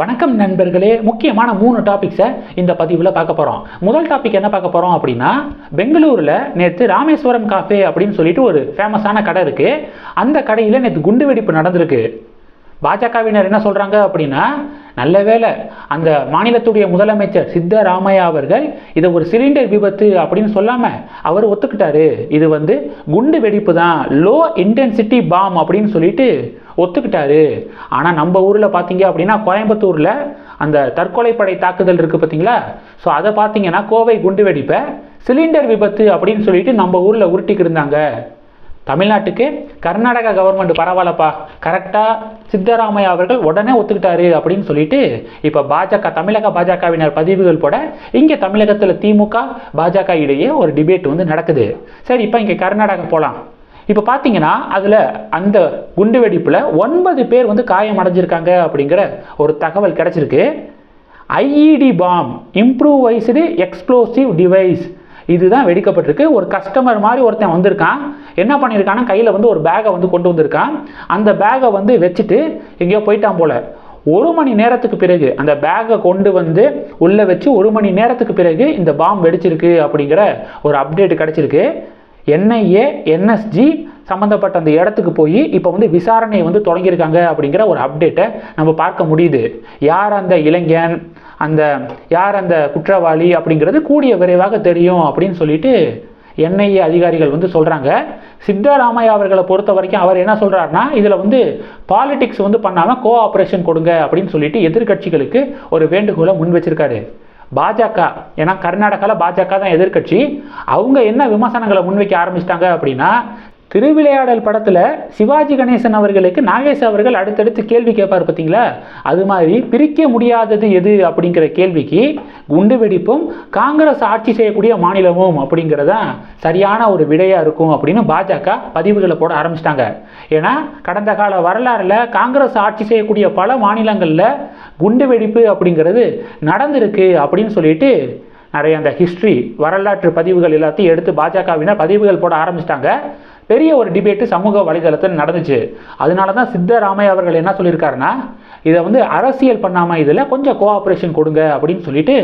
வணக்கம் நண்பர்களே முக்கியமான மூணு டாபிக்ஸை இந்த பதிவில் பார்க்க போகிறோம் முதல் டாபிக் என்ன பார்க்க போகிறோம் அப்படின்னா பெங்களூரில் நேற்று ராமேஸ்வரம் காஃபே அப்படின்னு சொல்லிட்டு ஒரு ஃபேமஸான கடை இருக்குது அந்த கடையில் நேற்று குண்டு வெடிப்பு நடந்திருக்கு. பாஜகவினர் என்ன சொல்கிறாங்க அப்படின்னா நல்ல வேளை அந்த மாநிலத்துடைய முதலமைச்சர் சித்தராமையா அவர்கள் இதை ஒரு சிலிண்டர் விபத்து அப்படின்னு சொல்லாமல் அவர் ஒத்துக்கிட்டாரு. இது வந்து குண்டு வெடிப்பு தான் லோ இன்டென்சிட்டி பாம் அப்படின்னு சொல்லிட்டு ஒத்துக்கிட்டாரு. ஆனால் நம்ம ஊரில் பார்த்தீங்க அப்படின்னா கோயம்புத்தூரில் அந்த தற்கொலை படை தாக்குதல் இருக்குது பார்த்தீங்களா ஸோ அதை பார்த்தீங்கன்னா கோவை குண்டு வெடிப்பை சிலிண்டர் விபத்து அப்படின்னு சொல்லிட்டு நம்ம ஊரில் உருட்டிக்கிட்டு இருந்தாங்க. தமிழ்நாட்டுக்கு கர்நாடகா கவர்மெண்ட் பரவாயில்லப்பா. கரெக்டாக சித்தராமையா அவர்கள் உடனே ஒத்துக்கிட்டாரு அப்படின்னு சொல்லிட்டு இப்போ பாஜக தமிழக பாஜகவினர் பதிவுகள் போட இங்கே தமிழகத்தில் திமுக பாஜக இடையே ஒரு டிபேட் வந்து நடக்குது. சரி இப்போ இங்கே கர்நாடகா போகலாம் இப்போ பார்த்தீங்கன்னா அதில் அந்த குண்டு வெடிப்பில் ஒன்பது பேர் வந்து காயம் அடைஞ்சிருக்காங்க அப்படிங்கிற ஒரு தகவல் கிடச்சிருக்கு. IED bomb improvised explosive device இதுதான் வெடிக்கப்பட்டிருக்கு. ஒரு கஸ்டமர் மாதிரி ஒருத்தன் வந்திருக்கான். என்ன பண்ணியிருக்கான்னா கையில் வந்து ஒரு பேகை வந்து கொண்டு வந்திருக்கான். அந்த பேகை வந்து வச்சுட்டு எங்கேயோ போயிட்டான் போல. ஒரு மணி நேரத்துக்கு பிறகு அந்த பேக்கை கொண்டு வந்து உள்ளே வச்சு ஒரு மணி நேரத்துக்கு பிறகு இந்த பாம் வெடிச்சிருக்கு அப்படிங்கிற ஒரு அப்டேட் கிடச்சிருக்கு. என்ஐஏ என்எஸ்ஜி சம்மந்தப்பட்ட அந்த இடத்துக்கு போய் இப்போ வந்து விசாரணையை வந்து தொடங்கியிருக்காங்க அப்படிங்கிற ஒரு அப்டேட்டை நம்ம பார்க்க முடியுது. யார் அந்த இளைஞன் அந்த யார் அந்த குற்றவாளி அப்படிங்கிறது கூடிய விரைவாக தெரியும் அப்படின்னு சொல்லிட்டு என்ஐஏ அதிகாரிகள் வந்து சொல்கிறாங்க சித்தராமையா அவர்களை பொறுத்த வரைக்கும் அவர் என்ன சொல்கிறாருன்னா இதில் வந்து பாலிடிக்ஸ் வந்து பண்ணாமல் கோ ஆப்ரேஷன் கொடுங்க அப்படின்னு சொல்லிட்டு எதிர்க்கட்சிகளுக்கு ஒரு வேண்டுகோளை முன் வச்சிருக்காரு. பாஜக ஏன்னா கர்நாடகாவில் பாஜக தான் எதிர்க்கட்சி. அவங்க என்ன விமர்சனங்களை முன்வைக்க ஆரம்பிச்சிட்டாங்க அப்படின்னா திருவிளையாடல் படத்தில் சிவாஜி கணேசன் அவர்களுக்கு நாகேஷ் அவர்கள் அடுத்தடுத்து கேள்வி கேட்பார் பார்த்தீங்களா அது மாதிரி பிரிக்க முடியாதது எது அப்படிங்கிற கேள்விக்கு குண்டு வெடிப்பும் காங்கிரஸ் ஆட்சி செய்யக்கூடிய மாநிலமும் அப்படிங்கிறதான் சரியான ஒரு விடையாக இருக்கும் அப்படின்னு பாஜக பதிவுகளை போட ஆரம்பிச்சிட்டாங்க. ஏன்னா கடந்த கால வரலாறில் காங்கிரஸ் ஆட்சி செய்யக்கூடிய பல மாநிலங்களில் குண்டு வெடிப்பு அப்படிங்கிறது நடந்திருக்கு அப்படின்னு சொல்லிட்டு நிறைய அந்த ஹிஸ்ட்ரி வரலாற்று பதிவுகள் எல்லாத்தையும் எடுத்து பாஜகவினர் பதிவுகள் போட ஆரம்பிச்சிட்டாங்க. பெரிய ஒரு டிபேட்டு சமூக வலைதளத்தில் நடந்துச்சு. அதனால தான் சித்தராமையா அவர்கள் என்ன சொல்லியிருக்காருன்னா இதை வந்து அரசியல் பண்ணாமல் இதில் கொஞ்சம் கோஆப்ரேஷன் கொடுங்க அப்படின்னு சொல்லிட்டு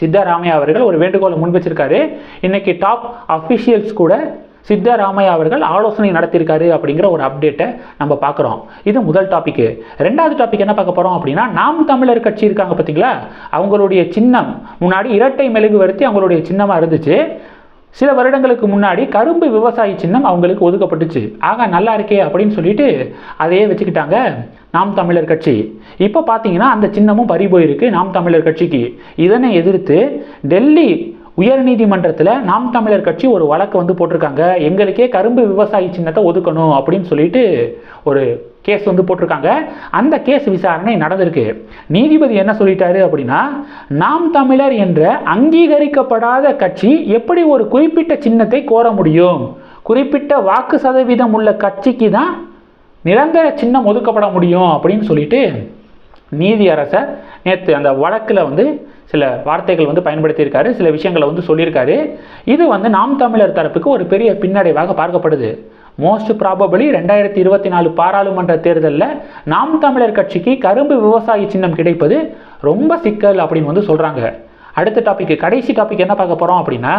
சித்தராமையா அவர்கள் ஒரு வேண்டுகோளை முன் வச்சிருக்காரு இன்னைக்கு டாப் அஃபிஷியல்ஸ் கூட சித்தராமையா அவர்கள் ஆலோசனை நடத்தியிருக்காரு அப்படிங்கிற ஒரு அப்டேட்டை நம்ம பார்க்குறோம். இது முதல் டாபிக் ரெண்டாவது டாபிக் என்ன பார்க்க போகிறோம் அப்படின்னா நாம் தமிழர் கட்சி இருக்காங்க பார்த்தீங்களா? அவங்களுடைய சின்னம். முன்னாடி இரட்டை மெழுகு வருத்தி அவங்களுடைய சின்னமாக இருந்துச்சு. சில வருடங்களுக்கு முன்னாடி கரும்பு விவசாயி சின்னம் அவங்களுக்கு ஒதுக்கப்பட்டுச்சு. ஆக நல்லா இருக்கே அப்படின்னு சொல்லிட்டு அதையே வச்சுக்கிட்டாங்க நாம் தமிழர் கட்சி. இப்போ பார்த்தீங்கன்னா அந்த சின்னமும் பறி போயிருக்கு நாம் தமிழர் கட்சிக்கு. இதனை எதிர்த்து டெல்லி உயர்நீதிமன்றத்தில் நாம் தமிழர் கட்சி ஒரு வழக்கு வந்து போட்டிருக்காங்க. எங்களுக்கே கரும்பு விவசாயி சின்னத்தை ஒதுக்கணும் அப்படின்னு சொல்லிட்டு ஒரு கேஸ் வந்து போட்டிருக்காங்க. அந்த கேஸ் விசாரணை நடந்திருக்கு. நீதிபதி என்ன சொல்லிட்டாரு அப்படின்னா நாம் தமிழர் என்ற அங்கீகரிக்கப்படாத கட்சி எப்படி ஒரு குறிப்பிட்ட சின்னத்தை கோர முடியும்? குறிப்பிட்ட வாக்கு சதவீதம் உள்ள கட்சிக்கு தான் நிரந்தர சின்னம் ஒதுக்கப்பட முடியும் அப்படின்னு சொல்லிட்டு நீதியரசர் நேற்று அந்த வழக்கில் வந்து சில வார்த்தைகள் வந்து பயன்படுத்தியிருக்காரு சில விஷயங்களை வந்து சொல்லியிருக்காரு. இது வந்து நாம் தமிழர் தரப்புக்கு ஒரு பெரிய பின்னடைவாக பார்க்கப்படுது. மோஸ்ட் ப்ராபபிளி ரெண்டாயிரத்தி இருபத்தி நாலு பாராளுமன்ற தேர்தலில் நாம் தமிழர் கட்சிக்கு கரும்பு விவசாயி சின்னம் கிடைப்பது ரொம்ப சிக்கல் அப்படின்னு வந்து சொல்கிறாங்க அடுத்த டாபிக் கடைசி டாபிக் என்ன பார்க்க போகிறோம் அப்படின்னா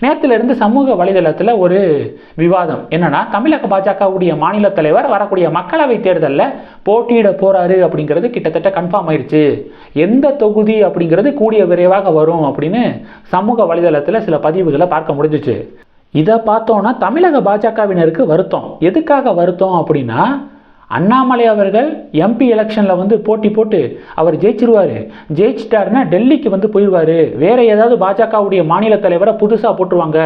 நேற்றுலேருந்து சமூக வலைதளத்தில் ஒரு விவாதம். என்னன்னா தமிழக பாஜகவுடைய மாநில தலைவர் வரக்கூடிய மக்களவை தேர்தலில் போட்டியிட போகிறாரு அப்படிங்கிறது கிட்டத்தட்ட கன்ஃபார்ம் ஆயிடுச்சு எந்த தொகுதி அப்படிங்கிறது கூடிய விரைவாக வரும் அப்படின்னு சமூக வலைதளத்தில் சில பதிவுகளை பார்க்க முடிஞ்சிச்சு. இதை பார்த்தோன்னா தமிழக பாஜகவினருக்கு வருத்தம். எதுக்காக வருத்தம் அப்படின்னா அண்ணாமலை அவர்கள் எம்பி எலெக்ஷனில் வந்து போட்டி போட்டு அவர் ஜெயிச்சிருவார். ஜெயிச்சிட்டாருன்னா டெல்லிக்கு வந்து போயிடுவார். வேறு ஏதாவது பாஜகவுடைய மாநில தலைவரை புதுசாக போட்டுருவாங்க.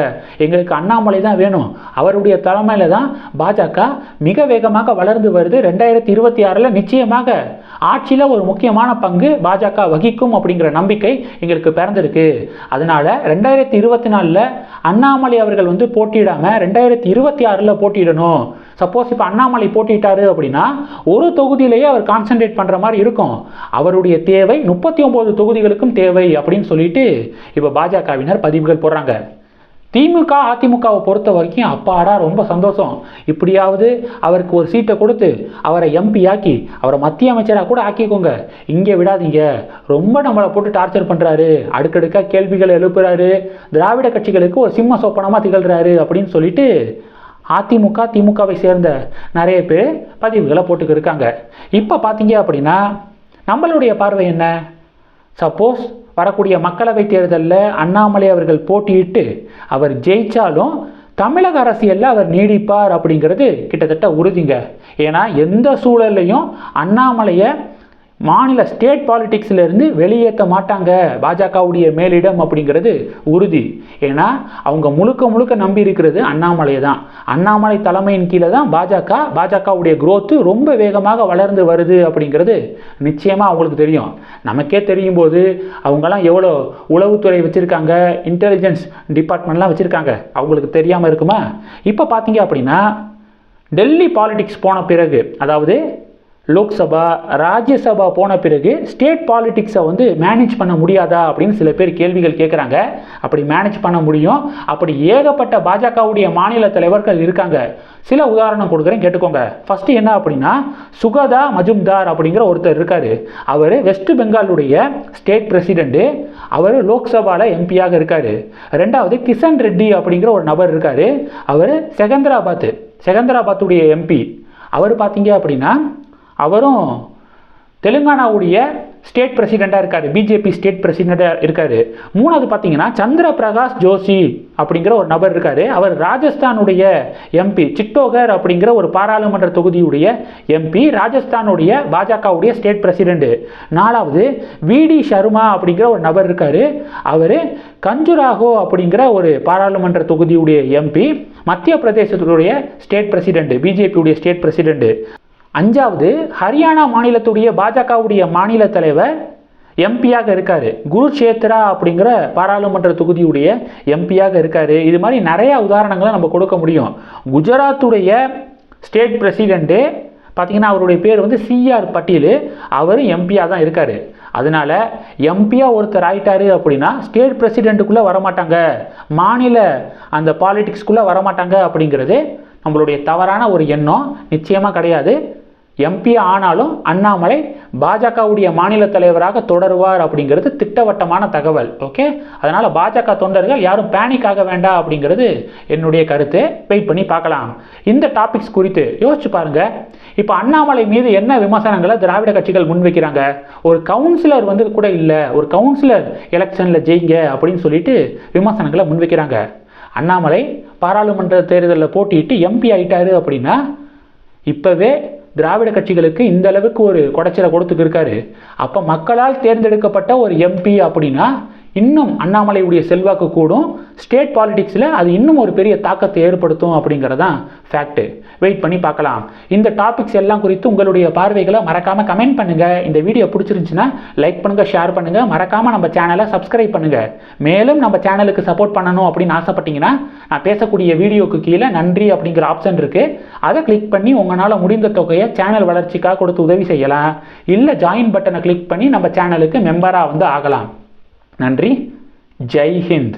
எங்களுக்கு அண்ணாமலை தான் வேணும். அவருடைய தலைமையில் தான் பாஜக மிக வேகமாக வளர்ந்து வருது. ரெண்டாயிரத்தி இருபத்தி ஆறில் நிச்சயமாக ஆட்சியில் ஒரு முக்கியமான பங்கு பாஜக வகிக்கும் அப்படிங்கிற நம்பிக்கை எங்களுக்கு பிறந்திருக்கு. அதனால் ரெண்டாயிரத்தி இருபத்தி நாலில் அண்ணாமலை அவர்கள் வந்து போட்டியிடாமல் ரெண்டாயிரத்தி இருபத்தி ஆறில் போட்டியிடணும். சப்போஸ் இப்போ அண்ணாமலை போட்டிட்டாரு அப்படின்னா ஒரு தொகுதியிலேயே அவர் கான்சென்ட்ரேட் பண்ணுற மாதிரி இருக்கும். அவருடைய தேவை முப்பத்தி ஒம்பது தொகுதிகளுக்கும் தேவை அப்படின்னு சொல்லிட்டு இப்போ பாஜகவினர் பதிவுகள் போடுறாங்க. திமுக அதிமுகவை பொறுத்த வரைக்கும் அப்பாடா ரொம்ப சந்தோஷம். இப்படியாவது அவருக்கு ஒரு சீட்டை கொடுத்து அவரை எம்பி ஆக்கி அவரை மத்திய அமைச்சராக கூட ஆக்கிக்கோங்க. இங்கே விடாதீங்க. ரொம்ப நம்மளை போட்டு டார்ச்சர் பண்ணுறாரு அடுக்கடுக்காக கேள்விகளை எழுப்புறாரு. திராவிட கட்சிகளுக்கு ஒரு சிம்ம சொப்பனமாக திகழ்கிறாரு அப்படின்னு சொல்லிட்டு அதிமுக திமுகவை சேர்ந்த நிறைய பேர் பதிவுகளை போட்டுக்கு இருக்காங்க இப்போ பார்த்தீங்க அப்படின்னா நம்மளுடைய பார்வை என்ன? சப்போஸ் வரக்கூடிய மக்களவை தேர்தலில் அண்ணாமலை அவர்கள் போட்டியிட்டு அவர் ஜெயித்தாலும் தமிழக அரசியலில் அவர் நீடிப்பார் அப்படிங்கிறது கிட்டத்தட்ட உறுதிங்க. ஏன்னா எந்த சூழல்லையும் அண்ணாமலையை மாநில ஸ்டேட் பாலிட்டிக்ஸ்லேருந்து வெளியேற்ற மாட்டாங்க. பாஜகவுடைய மேலிடம் அப்படிங்கிறது உறுதி. ஏன்னா அவங்க முழுக்க முழுக்க நம்பி இருக்கிறது அண்ணாமலையை தான். அண்ணாமலை தலைமையின் கீழே தான் பாஜக பாஜகவுடைய குரோத்து ரொம்ப வேகமாக வளர்ந்து வருது அப்படிங்கிறது நிச்சயமாக அவங்களுக்கு தெரியும். நமக்கே தெரியும் போது அவங்கெல்லாம் எவ்வளோ உளவுத்துறை வச்சுருக்காங்க இன்டெலிஜென்ஸ் டிபார்ட்மெண்ட்லாம் வச்சுருக்காங்க. அவங்களுக்கு தெரியாமல் இருக்குமா? இப்போ பார்த்தீங்க அப்படின்னா டெல்லி பாலிடிக்ஸ் போன பிறகு அதாவது லோக்சபா ராஜ்யசபா போன பிறகு ஸ்டேட் பாலிட்டிக்ஸை வந்து மேனேஜ் பண்ண முடியாதா அப்படின்னு சில பேர் கேள்விகள் கேட்குறாங்க அப்படி மேனேஜ் பண்ண முடியும். அப்படி ஏகப்பட்ட பாஜகவுடைய மாநில தலைவர்கள் இருக்காங்க. சில உதாரணம் கொடுக்குறேன் கேட்டுக்கோங்க. ஃபஸ்ட்டு என்ன அப்படின்னா சுகதா மஜும்தார் அப்படிங்கிற ஒருத்தர் இருக்கார். அவர் வெஸ்ட் பெங்காலுடைய ஸ்டேட் பிரசிடெண்ட்டு அவர் லோக்சபாவில் எம்பியாக இருக்கார். ரெண்டாவது கிஷன் ரெட்டி அப்படிங்கிற ஒரு நபர் இருக்கார். அவர் செகந்திராபாத் செகந்திராபாத்துடைய எம்பி அவர் பார்த்தீங்க அப்படின்னா அவரும் தெலுங்கானாவுடைய ஸ்டேட் பிரசிடெண்ட்டாக இருக்கார். பிஜேபி ஸ்டேட் பிரசிடெண்ட்டாக இருக்கார். மூணாவது பார்த்தீங்கன்னா சந்திர பிரகாஷ் ஜோஷி அப்படிங்கிற ஒரு நபர் இருக்கார். அவர் ராஜஸ்தானுடைய எம்பி சிட்டோகர் அப்படிங்கிற ஒரு பாராளுமன்ற தொகுதியுடைய எம்பி ராஜஸ்தானுடைய பாஜகவுடைய ஸ்டேட் பிரசிடெண்ட்டு நாலாவது விடி சர்மா அப்படிங்கிற ஒரு நபர் இருக்கார். அவர் கஞ்சுராகோ அப்படிங்கிற ஒரு பாராளுமன்ற தொகுதியுடைய எம்பி மத்திய பிரதேசத்துடைய ஸ்டேட் பிரசிடெண்ட்டு பிஜேபியுடைய ஸ்டேட் பிரசிடெண்ட்டு அஞ்சாவது ஹரியானா மாநிலத்துடைய பாஜகவுடைய மாநில தலைவர் எம்பியாக இருக்கார். குருஷேத்ரா அப்படிங்கிற பாராளுமன்ற தொகுதியுடைய எம்பியாக இருக்கார். இது மாதிரி நிறையா உதாரணங்களை நம்ம கொடுக்க முடியும். குஜராத்துடைய ஸ்டேட் பிரசிடெண்ட்டு பார்த்திங்கன்னா அவருடைய பேர் வந்து சிஆர் பட்டீல். அவர் எம்பியாக தான் இருக்கார். அதனால எம்பியாக ஒருத்தர் ஆயிட்டாரு அப்படின்னா ஸ்டேட் பிரசிடெண்ட்டுக்குள்ளே வரமாட்டாங்க. மாநில அந்த பாலிடிக்ஸ்குள்ளே வரமாட்டாங்க அப்படிங்கிறது நம்மளுடைய தவறான ஒரு எண்ணம் நிச்சயமாக கிடையாது. எம்பி ஆனாலும் அண்ணாமலை பாஜகவுடைய மாநில தலைவராக தொடருவார் அப்படிங்கிறது திட்டவட்டமான தகவல் ஓகே அதனால் பாஜக தொண்டர்கள் யாரும் பேனிக் ஆக வேண்டாம் அப்படிங்கிறது என்னுடைய கருத்து. வெயிட் பண்ணி பார்க்கலாம். இந்த டாபிக்ஸ் குறித்து யோசிச்சு பாருங்க. இப்போ அண்ணாமலை மீது என்ன விமர்சனங்களை திராவிட கட்சிகள் முன்வைக்கிறாங்க? ஒரு கவுன்சிலர் வந்து கூட இல்லை ஒரு கவுன்சிலர் எலெக்ஷனில் ஜெயிங்க அப்படின்னு சொல்லிட்டு விமர்சனங்களை முன்வைக்கிறாங்க. அண்ணாமலை பாராளுமன்ற தேர்தலில் போட்டியிட்டு எம்பி ஆயிட்டாரு அப்படின்னா இப்போவே திராவிட கட்சிகளுக்கு இந்த அளவுக்கு ஒரு குடைச்சலை கொடுத்துக்கிருக்காரு. அப்போ மக்களால் தேர்ந்தெடுக்கப்பட்ட ஒரு எம்பி அப்படின்னா இன்னும் அண்ணாமலையுடைய செல்வாக்கு கூடும். ஸ்டேட் பாலிடிக்ஸில் அது இன்னும் ஒரு பெரிய தாக்கத்தை ஏற்படுத்தும் அப்படிங்கிறதான் ஃபேக்ட்டு வெயிட் பண்ணி பார்க்கலாம். இந்த டாபிக்ஸ் எல்லாம் குறித்து உங்களுடைய பார்வைகளை மறக்காமல் கமெண்ட் பண்ணுங்கள் இந்த வீடியோ பிடிச்சிருந்துச்சுன்னா லைக் பண்ணுங்கள் ஷேர் பண்ணுங்கள் மறக்காமல் நம்ம சேனலை சப்ஸ்கிரைப் பண்ணுங்கள் மேலும் நம்ம சேனலுக்கு சப்போர்ட் பண்ணணும் அப்படின்னு ஆசைப்பட்டீங்கன்னா நான் பேசக்கூடிய வீடியோக்கு கீழே நன்றி அப்படிங்கிற ஆப்ஷன் இருக்குது அதை கிளிக் பண்ணி உங்களால் முடிந்த தொகையை சேனல் வளர்ச்சிக்காக கொடுத்து உதவி செய்யலாம். இல்லை ஜாயின் பட்டனை கிளிக் பண்ணி நம்ம சேனலுக்கு மெம்பராக வந்து ஆகலாம். நன்றி ஜெய் ஹிந்த்